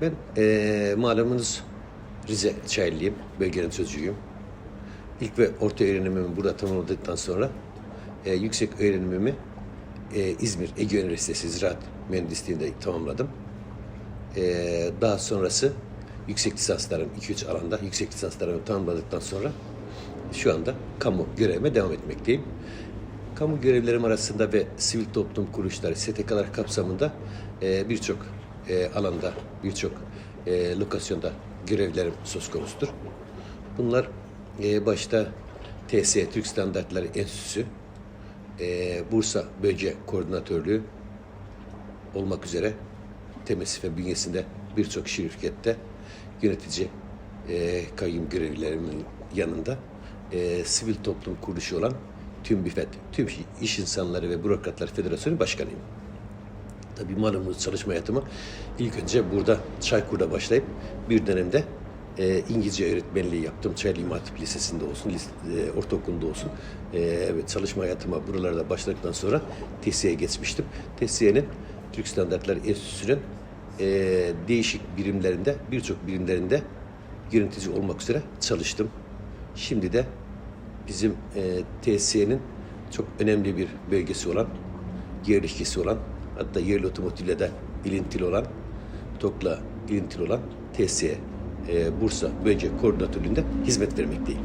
Ben eee malumunuz Rize Çaylıyım, bölgenin sözcüyüm. İlk ve orta öğrenimimi burada tamamladıktan sonra eee, yüksek öğrenimimi eee, İzmir Ege Üniversitesi Ziraat Mühendisliği'nde tamamladım. Eee, daha sonrası yüksek lisanslarım 2-3 alanda yüksek lisanslarımı tamamladıktan sonra şu anda kamu görevime devam etmekteyim. Kamu görevlerim arasında ve sivil toplum kuruluşları, STK'lar kapsamında e, birçok e, alanda, birçok e, lokasyonda görevlerim söz konusudur. Bunlar e, başta TSE, Türk Standartları Enstitüsü, e, Bursa Bölge Koordinatörlüğü olmak üzere TMSF bünyesinde birçok şirkette yönetici e, kayyum görevlilerimin yanında e, sivil toplum kuruluşu olan TÜMBİFET, Tüm İş İnsanları ve Bürokratlar Federasyonu Başkanıyım. Tabii malumunuz çalışma hayatımı ilk önce burada Çaykur'da başlayıp bir dönemde e, İngilizce öğretmenliği yaptım. Çaylı İmam Lisesi'nde olsun, lis- e, ortaokulunda olsun. E, evet çalışma hayatıma buralarda başladıktan sonra TSE'ye geçmiştim. TSE'nin Türk Standartları Enstitüsü'nün e, değişik birimlerinde, birçok birimlerinde yönetici olmak üzere çalıştım. Şimdi de bizim e, TSE'nin çok önemli bir bölgesi olan, yerleşkesi olan, hatta yerli otomotivle de ilintili olan, TOK'la ilintili olan TSE, e, Bursa Bölge Koordinatörlüğü'nde hizmet vermekteyim.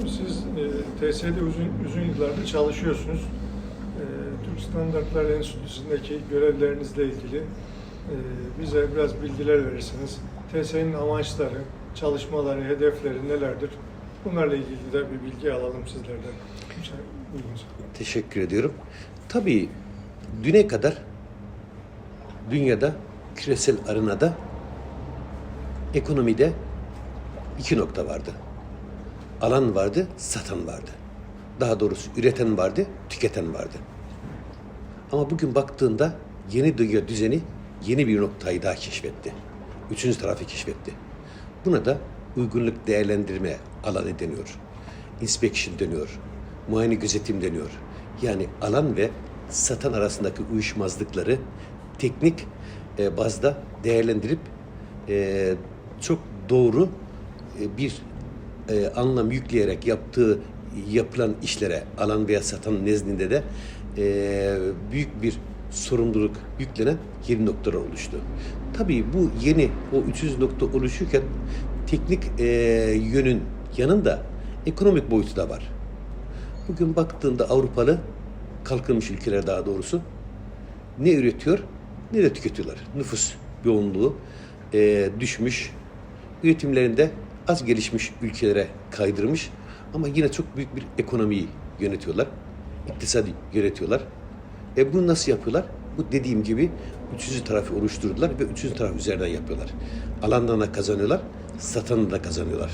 Siz e, TSE'de uzun, uzun yıllardır çalışıyorsunuz. E, Türk Standartlar Enstitüsü'ndeki görevlerinizle ilgili e, bize biraz bilgiler verirsiniz. TSE'nin amaçları, çalışmaları, hedefleri nelerdir? Bunlarla ilgili de bir bilgi alalım sizlerden. Teşekkür ediyorum. Tabii düne kadar dünyada küresel arenada ekonomide iki nokta vardı. Alan vardı, satan vardı. Daha doğrusu üreten vardı, tüketen vardı. Ama bugün baktığında yeni dünya düzeni yeni bir noktayı daha keşfetti. Üçüncü tarafı keşfetti. Buna da uygunluk değerlendirme alanı deniyor. Inspection deniyor. Muayene gözetim deniyor. Yani alan ve satan arasındaki uyuşmazlıkları teknik e, bazda değerlendirip e, çok doğru e, bir e, anlam yükleyerek yaptığı yapılan işlere alan veya satan nezdinde de e, büyük bir sorumluluk yüklenen yeni noktalar oluştu. Tabii bu yeni o 300 nokta oluşurken teknik e, yönün yanında ekonomik boyutu da var. Bugün baktığında Avrupalı kalkınmış ülkeler daha doğrusu ne üretiyor ne de tüketiyorlar. Nüfus yoğunluğu e, düşmüş. Üretimlerinde az gelişmiş ülkelere kaydırmış ama yine çok büyük bir ekonomiyi yönetiyorlar. İktisadi yönetiyorlar. E bunu nasıl yapıyorlar? Bu dediğim gibi üçüncü tarafı oluşturdular ve üçüncü taraf üzerinden yapıyorlar. Alandan da kazanıyorlar, satandan da kazanıyorlar.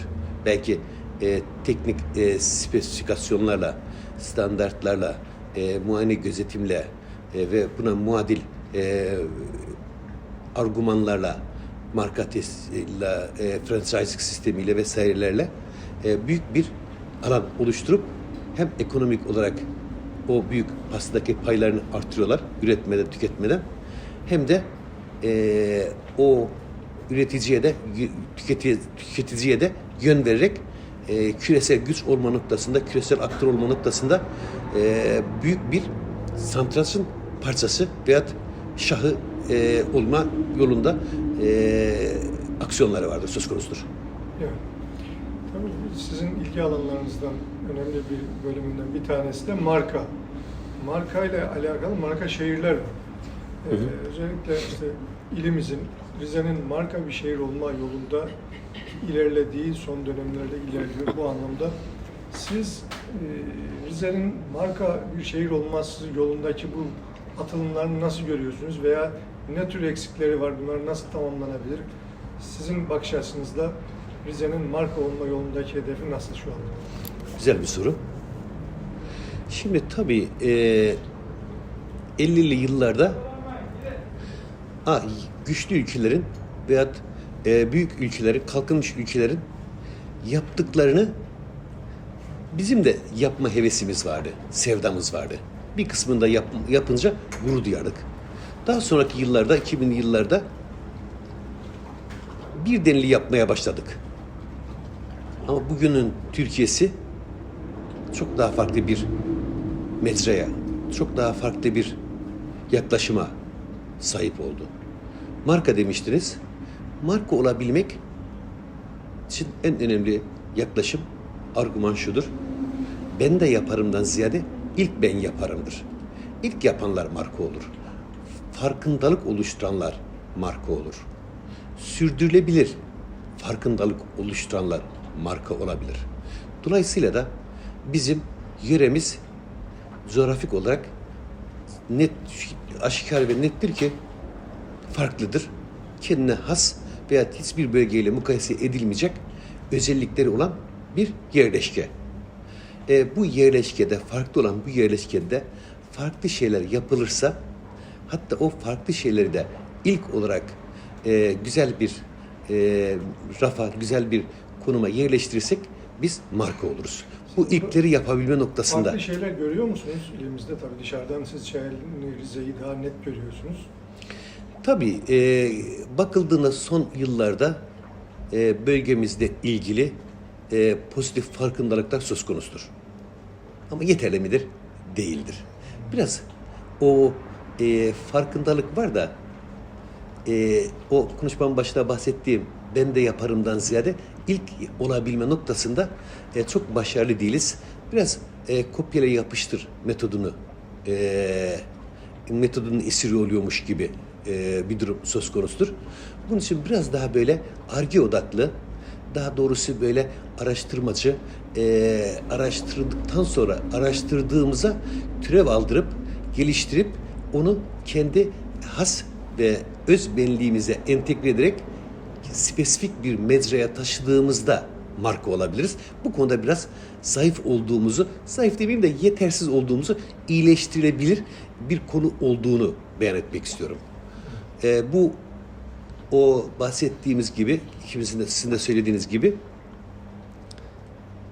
Belki e, teknik e, spesifikasyonlarla, standartlarla, e, muayene gözetimle e, ve buna muadil e, argümanlarla, marka testiyle, e, franchising sistemiyle vesairelerle e, büyük bir alan oluşturup hem ekonomik olarak o büyük pastadaki paylarını artırıyorlar üretmeden, tüketmeden hem de e, o üreticiye de tüketici, tüketiciye de yön vererek e, küresel güç olma noktasında, küresel aktör olma noktasında e, büyük bir santrasın parçası veyahut şahı e, olma yolunda e, aksiyonları vardır, söz konusudur. Evet. Tabii sizin ilgi alanlarınızdan önemli bir bölümünden bir tanesi de marka. Marka ile alakalı marka şehirler var. Ee, Hı hı. özellikle işte ilimizin, Rize'nin marka bir şehir olma yolunda ilerlediği son dönemlerde ilerliyor bu anlamda. Siz Rize'nin marka bir şehir olması yolundaki bu atılımlarını nasıl görüyorsunuz veya ne tür eksikleri var, bunlar nasıl tamamlanabilir? Sizin bakış açınızda Rize'nin marka olma yolundaki hedefi nasıl şu anda? Güzel bir soru. Şimdi tabii e, 50'li yıllarda a, güçlü ülkelerin veyahut e, büyük ülkelerin, kalkınmış ülkelerin yaptıklarını bizim de yapma hevesimiz vardı, sevdamız vardı. Bir kısmında yap, yapınca gurur duyardık. Daha sonraki yıllarda, 2000'li yıllarda bir denli yapmaya başladık. Ama bugünün Türkiye'si çok daha farklı bir metreye, çok daha farklı bir yaklaşıma sahip oldu. Marka demiştiniz. Marka olabilmek için en önemli yaklaşım, argüman şudur. Ben de yaparımdan ziyade ilk ben yaparımdır. İlk yapanlar marka olur. Farkındalık oluşturanlar marka olur. Sürdürülebilir farkındalık oluşturanlar marka olabilir. Dolayısıyla da bizim yöremiz coğrafik olarak net, aşikar ve nettir ki farklıdır. Kendine has veya hiçbir bölgeyle mukayese edilmeyecek özellikleri olan bir yerleşke. E, bu yerleşkede, farklı olan bu yerleşkede farklı şeyler yapılırsa hatta o farklı şeyleri de ilk olarak e, güzel bir e, rafa, güzel bir konuma yerleştirirsek biz marka oluruz. Bu ilkleri yapabilme noktasında. Farklı şeyler görüyor musunuz ilimizde? Tabii dışarıdan siz Çayeli, Rize'yi daha net görüyorsunuz. Tabii e, bakıldığında son yıllarda e, bölgemizde ilgili e, pozitif farkındalıklar söz konusudur. Ama yeterli midir? Değildir. Biraz o e, farkındalık var da e, o konuşmamın başında bahsettiğim ben de yaparımdan ziyade ilk olabilme noktasında e, çok başarılı değiliz. Biraz e, kopyala yapıştır metodunu e, metodunun esiri oluyormuş gibi e, bir durum söz konusudur. Bunun için biraz daha böyle arge odaklı, daha doğrusu böyle araştırmacı, e, araştırdıktan sonra araştırdığımıza türev aldırıp, geliştirip onu kendi has ve öz benliğimize entegre ederek spesifik bir mecraya taşıdığımızda marka olabiliriz. Bu konuda biraz zayıf olduğumuzu, zayıf demeyeyim de yetersiz olduğumuzu iyileştirilebilir bir konu olduğunu beyan etmek istiyorum. Ee, bu o bahsettiğimiz gibi, ikimizin de sizin de söylediğiniz gibi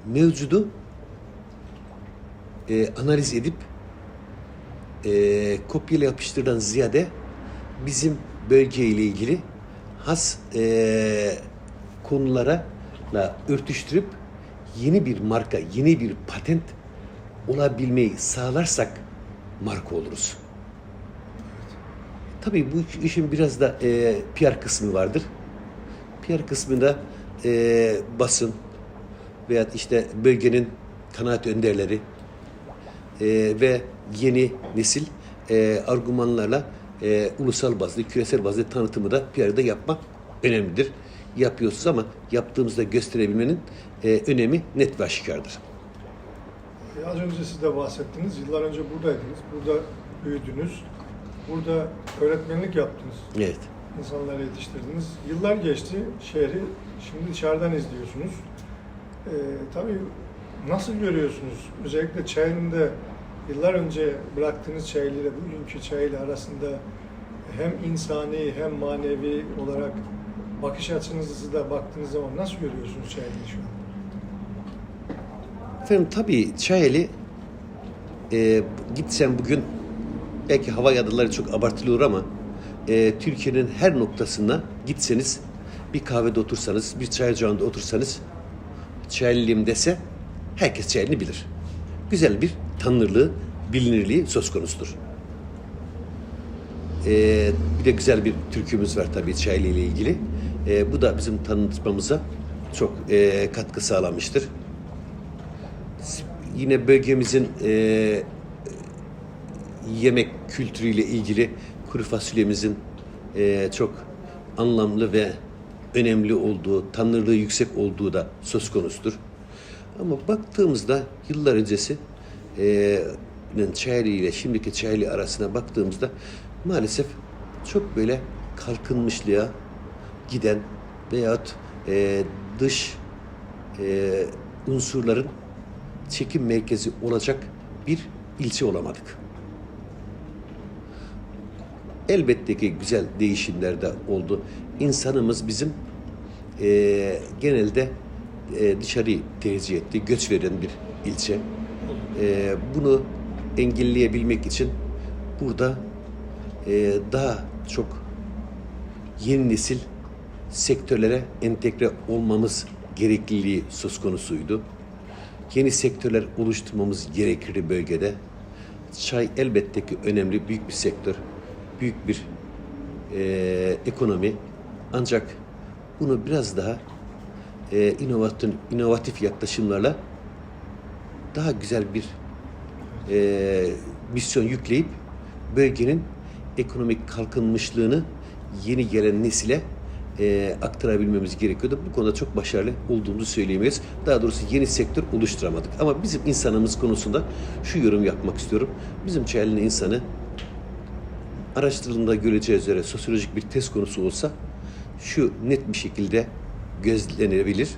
mevcudu e, analiz edip e, kopyayla yapıştırdan ziyade bizim bölgeyle ilgili has e, konulara la örtüştürüp yeni bir marka, yeni bir patent olabilmeyi sağlarsak marka oluruz. Tabii bu işin biraz da e, PR kısmı vardır. PR kısmında e, basın veya işte bölgenin kanaat önderleri e, ve yeni nesil e, argümanlarla e, ulusal bazlı, küresel bazlı tanıtımı da PR'da yapmak önemlidir. Yapıyorsunuz ama yaptığımızda gösterebilmenin e, önemi net ve aşikardır. E, az önce siz de bahsettiniz. Yıllar önce buradaydınız. Burada büyüdünüz. Burada öğretmenlik yaptınız. Evet. İnsanları yetiştirdiniz. Yıllar geçti. Şehri şimdi dışarıdan izliyorsunuz. E, tabii nasıl görüyorsunuz? Özellikle Çayeli'nde yıllar önce bıraktığınız Çayeli ile bugünkü Çayeli arasında hem insani hem manevi olarak bakış açınızı da baktığınız zaman nasıl görüyorsunuz Çayeli'yi şu an? Efendim tabii Çayeli e, gitsen bugün belki hava yadaları çok abartılıyor ama e, Türkiye'nin her noktasına gitseniz bir kahvede otursanız, bir çay ocağında otursanız Çayeliyim dese herkes Çayeli'ni bilir. Güzel bir tanınırlığı, bilinirliği söz konusudur. E, bir de güzel bir türkümüz var tabii Çayeli ile ilgili. E, bu da bizim tanıtmamıza çok e, katkı sağlamıştır yine bölgemizin e, yemek kültürüyle ilgili kuru fasulyemizin e, çok anlamlı ve önemli olduğu, tanınırlığı yüksek olduğu da söz konusudur. Ama baktığımızda yıllar öncesi e, Çayeli ile şimdiki Çayeli arasına baktığımızda maalesef çok böyle kalkınmışlığa giden veyahut e, dış e, unsurların çekim merkezi olacak bir ilçe olamadık. Elbette ki güzel değişimler de oldu. İnsanımız bizim e, genelde e, dışarıyı tercih etti. Göç veren bir ilçe. E, bunu engelleyebilmek için burada e, daha çok yeni nesil sektörlere entegre olmamız gerekliliği söz konusuydu. Yeni sektörler oluşturmamız gerekirdi bölgede. Çay elbette ki önemli, büyük bir sektör, büyük bir eee, ekonomi. Ancak bunu biraz daha eee inovatif, inovatif yaklaşımlarla daha güzel bir eee, misyon yükleyip bölgenin ekonomik kalkınmışlığını yeni gelen nesile eee, aktarabilmemiz gerekiyordu. Bu konuda çok başarılı olduğumuzu söyleyemeyiz. Daha doğrusu yeni sektör oluşturamadık. Ama bizim insanımız konusunda şu yorum yapmak istiyorum. Bizim Çayeli'nin insanı araştırıldığında göreceğiz üzere sosyolojik bir test konusu olsa şu net bir şekilde gözlenebilir.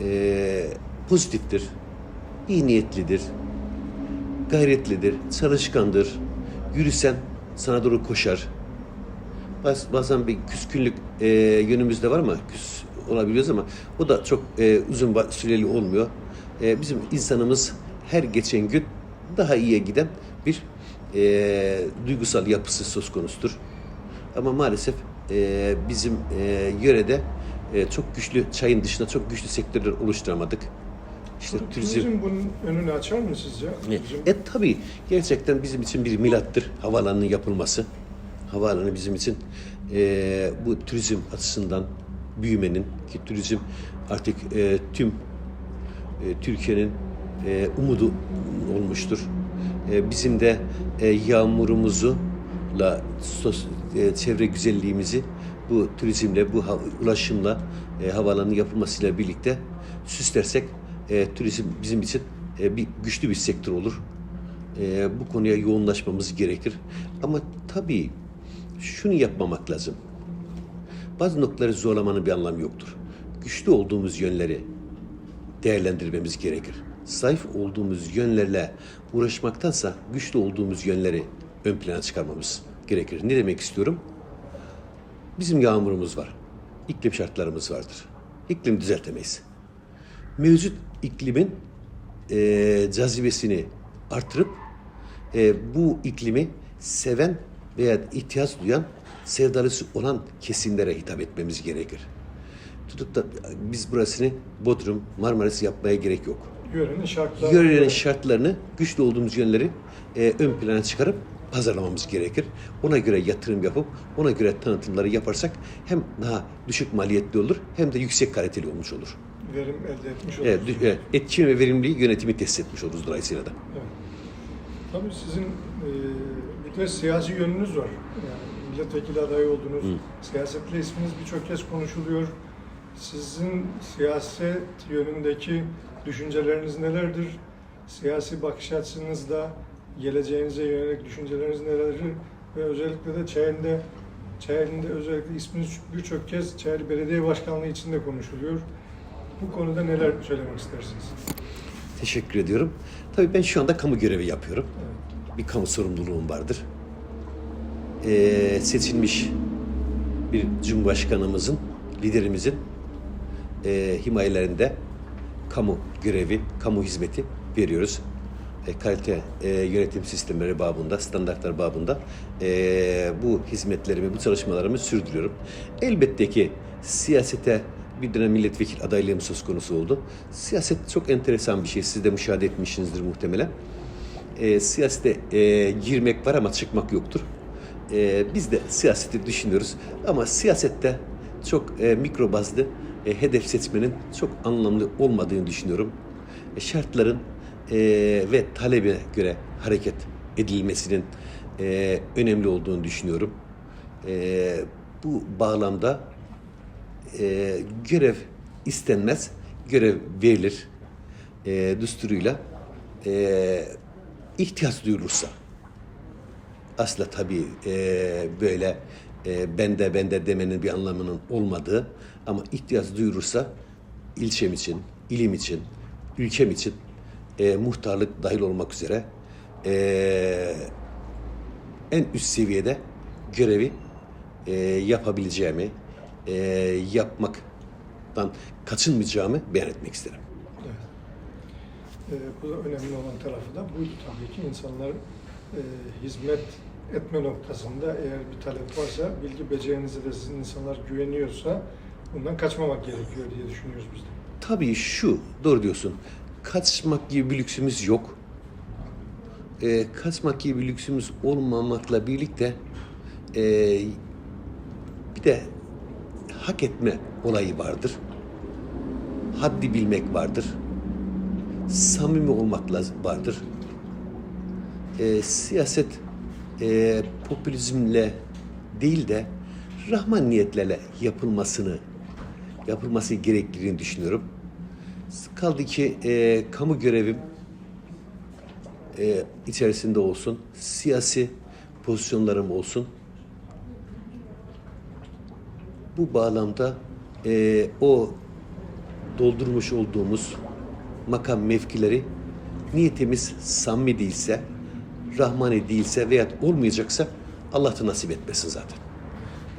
Eee, pozitiftir, iyi niyetlidir, gayretlidir, çalışkandır, yürüsen sana doğru koşar. Baz- Bazen bir küskünlük eee yönümüzde var ama küs olabiliyoruz ama o da çok eee, uzun süreli olmuyor. Eee, bizim insanımız her geçen gün daha iyiye giden bir eee, duygusal yapısı söz konusudur. Ama maalesef eee, bizim eee, yörede eee, çok güçlü çayın dışında çok güçlü sektörler oluşturamadık. İşte turizm, Turizm bunun önünü açar mı sizce? e, e tabii gerçekten bizim için bir milattır havaalanının yapılması. Havaalanı bizim için e, bu turizm açısından büyümenin ki turizm artık e, tüm e, Türkiye'nin e, umudu olmuştur. E, bizim de e, yağmurumuzu la e, çevre güzelliğimizi bu turizmle, bu ulaşımla e, havaalanının yapılmasıyla birlikte süslersek e, turizm bizim için e, bir güçlü bir sektör olur. E, bu konuya yoğunlaşmamız gerekir. Ama tabii şunu yapmamak lazım. Bazı noktaları zorlamanın bir anlamı yoktur. Güçlü olduğumuz yönleri değerlendirmemiz gerekir. Zayıf olduğumuz yönlerle uğraşmaktansa güçlü olduğumuz yönleri ön plana çıkarmamız gerekir. Ne demek istiyorum? Bizim yağmurumuz var. İklim şartlarımız vardır. İklim düzeltemeyiz. Mevcut iklimin eee cazibesini artırıp eee, bu iklimi seven veya ihtiyaç duyan sevdalısı olan kesimlere hitap etmemiz gerekir. Tutup da biz burasını Bodrum, Marmaris yapmaya gerek yok. Yörenin şartları. Yörenin şartlarını, güçlü olduğumuz yönleri e, ön plana çıkarıp pazarlamamız gerekir. Ona göre yatırım yapıp ona göre tanıtımları yaparsak hem daha düşük maliyetli olur hem de yüksek kaliteli olmuş olur. verim elde etmiş Evet, oluruz. dü- evet, etkin ve verimliliği yönetimi test etmiş oluruz dolayısıyla da. Evet. Tabii sizin e, bir de siyasi yönünüz var. Yani milletvekili adayı oldunuz. Siyasetle isminiz birçok kez konuşuluyor. Sizin siyaset yönündeki düşünceleriniz nelerdir? Siyasi bakış açınızda geleceğinize yönelik düşünceleriniz nelerdir? Ve özellikle de Çayeli'de Çayeli'de özellikle isminiz birçok kez Çayeli Belediye Başkanlığı içinde konuşuluyor. Bu konuda neler söylemek istersiniz? Teşekkür ediyorum. Tabii ben şu anda kamu görevi yapıyorum. Evet. bir kamu sorumluluğum vardır. Ee, seçilmiş bir cumhurbaşkanımızın, liderimizin e, himayelerinde kamu görevi, kamu hizmeti veriyoruz. E, kalite e, yönetim sistemleri babında, standartlar babında e, bu hizmetlerimi, bu çalışmalarımı sürdürüyorum. Elbette ki siyasete bir dönem milletvekili adaylığım söz konusu oldu. Siyaset çok enteresan bir şey. Siz de müşahede etmişsinizdir muhtemelen e, siyasete e, girmek var ama çıkmak yoktur. E, biz de siyaseti düşünüyoruz ama siyasette çok e, mikro bazlı e, hedef seçmenin çok anlamlı olmadığını düşünüyorum. E, şartların e, ve talebe göre hareket edilmesinin e, önemli olduğunu düşünüyorum. E, bu bağlamda e, görev istenmez, görev verilir e, düsturuyla e, ihtiyaç duyulursa asla tabii e, böyle e, bende bende demenin bir anlamının olmadığı ama ihtiyaç duyulursa ilçem için, ilim için, ülkem için e, muhtarlık dahil olmak üzere e, en üst seviyede görevi e, yapabileceğimi, e, yapmaktan kaçınmayacağımı beyan etmek isterim. Evet. Ee, bu da önemli olan tarafı da bu tabii ki insanlar e, hizmet etme noktasında eğer bir talep varsa, bilgi becerinize de sizin insanlar güveniyorsa bundan kaçmamak gerekiyor diye düşünüyoruz biz de. Tabii şu, doğru diyorsun. Kaçmak gibi bir lüksümüz yok. Ee, kaçmak gibi bir lüksümüz olmamakla birlikte ee, bir de hak etme olayı vardır. Haddi bilmek vardır. Samimi olmak vardır. Ee, siyaset ee, popülizmle değil de rahman niyetlerle yapılmasını yapılması gerektiğini düşünüyorum. Kaldı ki e, kamu görevim e, içerisinde olsun, siyasi pozisyonlarım olsun. Bu bağlamda e, o doldurmuş olduğumuz makam mevkileri niyetimiz samimi değilse, rahmani değilse veya olmayacaksa Allah da nasip etmesin zaten.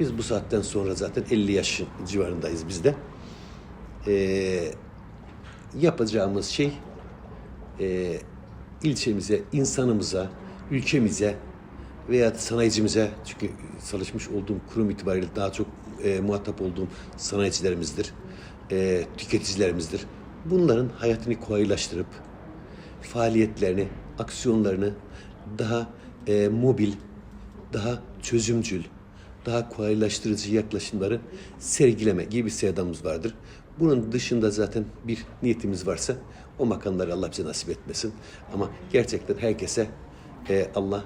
Biz bu saatten sonra zaten 50 yaş civarındayız biz de. Ee, yapacağımız şey e, ilçemize, insanımıza, ülkemize veya sanayicimize çünkü çalışmış olduğum kurum itibariyle daha çok e, muhatap olduğum sanayicilerimizdir, e, tüketicilerimizdir. Bunların hayatını kolaylaştırıp faaliyetlerini, aksiyonlarını daha e, mobil, daha çözümcül, daha kolaylaştırıcı yaklaşımları sergileme gibi bir sevdamız vardır. Bunun dışında zaten bir niyetimiz varsa o makamları Allah bize nasip etmesin. Ama gerçekten herkese e, Allah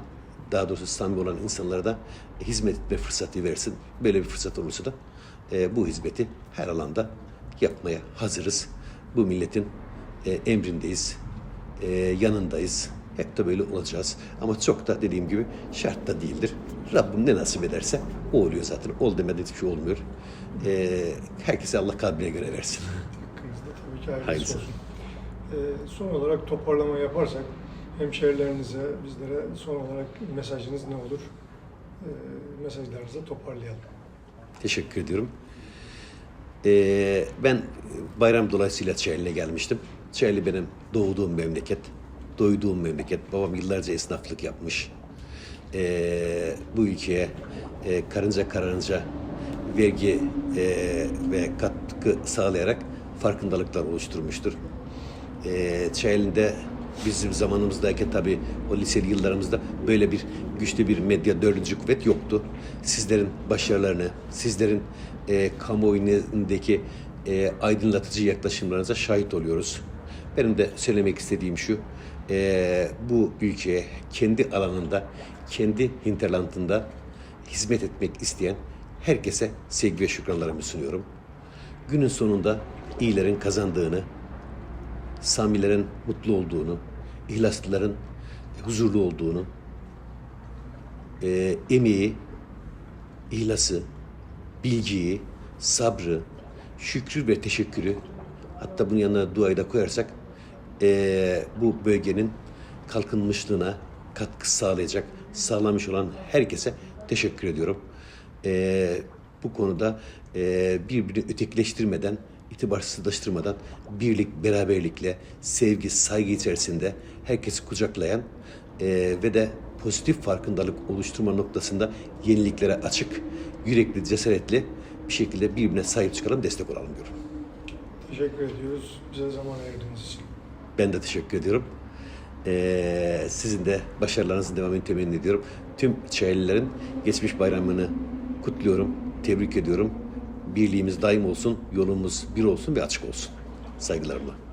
daha doğrusu samimi olan insanlara da hizmet etme fırsatı versin. Böyle bir fırsat olursa da e, bu hizmeti her alanda yapmaya hazırız. Bu milletin e, emrindeyiz, e, yanındayız. Hep de böyle olacağız. Ama çok da dediğim gibi şart da değildir. Rabbim ne nasip ederse o oluyor zaten. Ol hiçbir şey olmuyor. E, herkese Allah kalbine göre versin. Hakkınızda tabii ki hayırlısı Hayırlısı. olsun. Ee, son olarak toparlama yaparsak hemşehrilerinize, bizlere son olarak mesajınız ne olur? Ee, mesajlarınızı toparlayalım. Teşekkür ediyorum. Ee, ben bayram dolayısıyla Çayeli'ne gelmiştim. Çayeli benim doğduğum memleket, doyduğum memleket. Babam yıllarca esnaflık yapmış. Ee, bu ülkeye e, karınca karınca vergi e, ve katkı sağlayarak farkındalıklar oluşturmuştur. Ee, Çayeli'nde bizim zamanımızdayken tabii o liseli yıllarımızda böyle bir güçlü bir medya dördüncü kuvvet yoktu. Sizlerin başarılarını, sizlerin e, kamuoyundaki e, aydınlatıcı yaklaşımlarınıza şahit oluyoruz. Benim de söylemek istediğim şu, e, bu ülkeye kendi alanında, kendi hinterlandında hizmet etmek isteyen herkese sevgi ve şükranlarımı sunuyorum. Günün sonunda iyilerin kazandığını, Samilerin mutlu olduğunu, ihlaslıların huzurlu olduğunu, e, emeği, ihlası, bilgiyi, sabrı, şükrü ve teşekkürü, hatta bunun yanına duayı da koyarsak, e, bu bölgenin kalkınmışlığına katkı sağlayacak, sağlamış olan herkese teşekkür ediyorum. E, bu konuda e, birbirini ötekileştirmeden, itibarsızlaştırmadan birlik, beraberlikle, sevgi, saygı içerisinde herkesi kucaklayan e, ve de pozitif farkındalık oluşturma noktasında yeniliklere açık, yürekli, cesaretli bir şekilde birbirine sahip çıkalım, destek olalım diyorum. Teşekkür ediyoruz bize zaman ayırdığınız için. Ben de teşekkür ediyorum. Ee, sizin de başarılarınızın devamını temenni ediyorum. Tüm Çayelilerin geçmiş bayramını kutluyorum, tebrik ediyorum. Birliğimiz daim olsun, yolumuz bir olsun ve açık olsun. Saygılarımla.